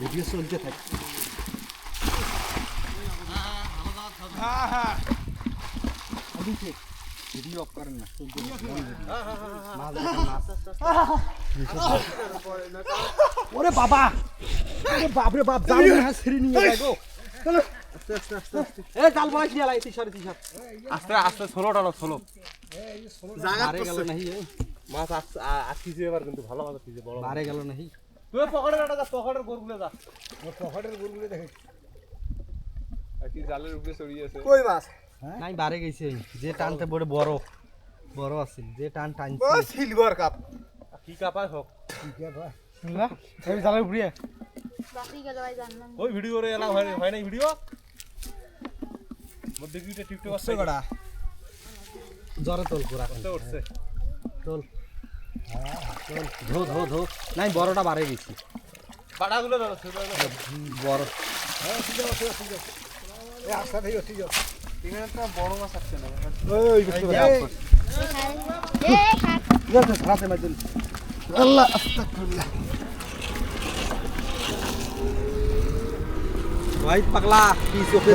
Video চলতে থাকে। Video of করেন না ওরে বাবা! ওরে বাপরে বাপ জাল না ছিঁড়ে নিয়ে গো। এ জাল বয়স নিয়ে লাই তিসারে তিসার আস্তে আস্তে ষোলো টানো ষোলো বারে গেল নাহি এ। মাছ আটকিছে এবার কিন্তু ভালো মাছ আটকিছে বড় গেল নাহি। তুই পকেটের একটা যা পকেটের গোরগুলো যা। পকেটের গুলগুলি দেখে। কি জালের উপরে ছড়িয়ে আছে। কই মাছ? নাই বারে গেছে যে টানতে বড় বড় বড় আছিল যে টান ও সিলভার কাপ কি কাপায় হোক। এই জালের উপরে। বাকি গেল ভাই জানলাম। ওই ভিডিও রে এলা হয় হয় নাই ভিডিও মধ্যে কি টিকটক আসছে কড়া জ্বরে তোল পুরা। উঠছে। তোল। ধো ধো ধো। নাই বড়টা বারে গেছি বাড়াগুলো বড়। একটা বড় মাছ আসছে না আল্লাহ আস্তাগফিরুল্লাহ। হোয়াইট পাগলা কি চোখে